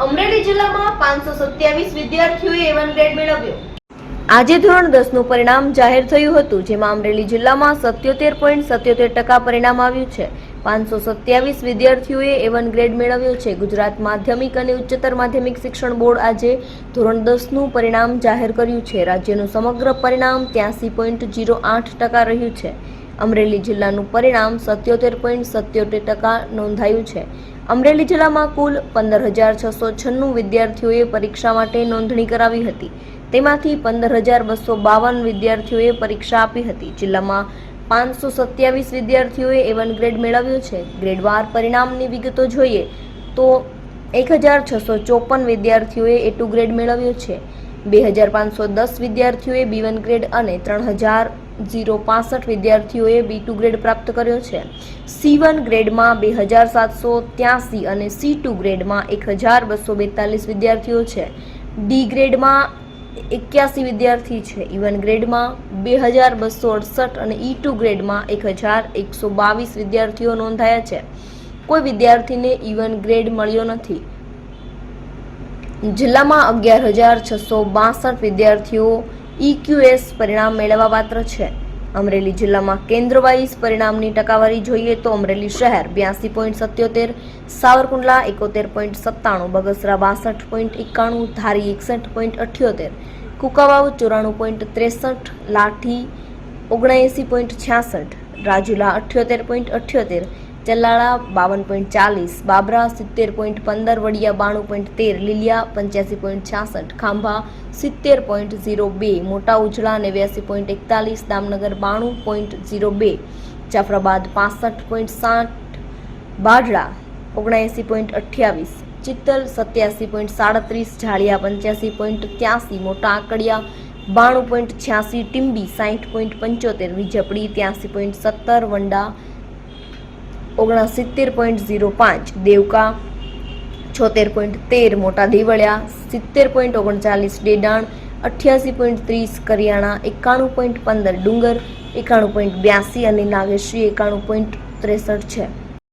અમરેલી જિલ્લામાં પાંચસો સત્યાવીસ વિદ્યાર્થીઓએ એવન ગ્રેડ મેળવ્યો. આજે ધોરણ દસનું પરિણામ જાહેર થયું હતું, જેમાં અમરેલી જિલ્લામાં સત્યોતેર પોઈન્ટ સત્યોતેર ટકા પરિણામ આવ્યું છે. પાંચસો સત્યાવીસ વિદ્યાર્થીઓએ એવન ગ્રેડ મેળવ્યો છે. ગુજરાત માધ્યમિક અને ઉચ્ચતર માધ્યમિક શિક્ષણ બોર્ડ આજે ધોરણ દસનું પરિણામ જાહેર કર્યું છે. રાજ્યનું સમગ્ર પરિણામ ત્યાંસી પોઈન્ટ જીરો આઠ ટકા રહ્યું છે. અમરેલી જિલ્લાનું પરિણામ સત્યોતેર પોઈન્ટ સત્યોતેર ટકા નોંધાયું છે. અમરેલી જિલ્લામાં કુલ પંદર હજાર છસો છન્નું વિદ્યાર્થીઓએ પરીક્ષા માટે નોંધણી કરાવી હતી. તેમાંથી પંદર હજાર બસો બાવન વિદ્યાર્થીઓએ પરીક્ષા આપી હતી. જિલ્લામાં પાંચસો સત્યાવીસ વિદ્યાર્થીઓએ એવન ગ્રેડ મેળવ્યો છે. ગ્રેડવાર પરિણામની વિગતો જોઈએ તો એક હજાર છસો ચોપન વિદ્યાર્થીઓએ એ ટુ ગ્રેડ મેળવ્યો છે. બે હજાર પાંચસો દસ વિદ્યાર્થીઓએ બી વન ગ્રેડ અને ત્રણ હજાર ઝીરો પાસઠ વિદ્યાર્થીઓએ બી ટુ ગ્રેડ પ્રાપ્ત કર્યો છે. સી વન ગ્રેડમાં બે હજાર સાતસો ત્યાસી અને સી ટુ ગ્રેડમાં એક હજાર બસો બેતાલીસ વિદ્યાર્થીઓ છે. ડી ગ્રેડમાં એક્યાસી વિદ્યાર્થી છે. ઇવન ગ્રેડમાં બે હજાર બસો અડસઠ અને ઈ ટુ ગ્રેડમાં એક હજાર એકસો બાવીસ વિદ્યાર્થીઓ નોંધાયા છે. કોઈ વિદ્યાર્થીને ઇવન ગ્રેડ મળ્યો નથી. જિલ્લામાં અગિયાર હજાર છસો બાસઠ વિદ્યાર્થીઓ ઇક્યુએસ પરિણામ મેળવવા પાત્ર છે. અમરેલી જિલ્લામાં કેન્દ્ર વાઇઝ પરિણામની ટકાવારી જોઈએ તો અમરેલી શહેર બ્યાસી પોઈન્ટ સત્યોતેર, સાવરકુંડલા એકોતેર પોઈન્ટ સત્તાણું, બગસરા બાસઠ પોઈન્ટ એકાણું, ધારી એકસઠ પોઈન્ટ અઠ્યોતેર, કુકાવાવ ચોરાણું પોઈન્ટ ત્રેસઠ, લાઠી ઓગણએંસી પોઈન્ટ છ્યાસઠ, રાજુલા અઠ્યોતેર પોઈન્ટ અઠ્યોતેર ચલ્લાળા બાવન પોઈન્ટ ચાલીસ, બાબરા સિત્તેર પોઈન્ટ પંદર, વડિયા બાણું પોઈન્ટ તેર, લીલિયા પંચ્યાસી પોઈન્ટ છાસઠ, ખાંભા સિત્તેર પોઈન્ટ ઝીરો બે, મોટા ઉજળા નેવ્યાસી પોઈન્ટ એકતાલીસ, દામનગર બાણું પોઈન્ટ ઝીરો બે, જાફરાબાદ પાસઠ પોઈન્ટ સાઠ બાઢડા ઓગણએંસી પોઈન્ટ અઠ્યાવીસ, ચિત્તલ સત્યાસી પોઈન્ટ સાડત્રીસ જાળિયા પંચ્યાસી પોઈન્ટ ત્યાસી, મોટા આંકડિયા બાણું પોઈન્ટ છ્યાસી, ટીંબી સાઠ પોઈન્ટ પંચોતેર, વિજપડી ત્યાસી પોઈન્ટ સત્તર, વંડા ઓગણસિત્તેર પોઈન્ટ ઝીરો પાંચ, દેવકા છોતેર પોઈન્ટ તેર, મોટા દેવળિયા સિત્તેર પોઈન્ટ ઓગણચાલીસ, ડેડાણ અઠ્યાસી પોઈન્ટ ત્રીસ, કરિયાણા એકાણું પોઈન્ટ પંદર, ડુંગર એકાણું પોઈન્ટ બ્યાસી અને નાગેશ્રી એકાણું પોઈન્ટ ત્રેસઠ છે.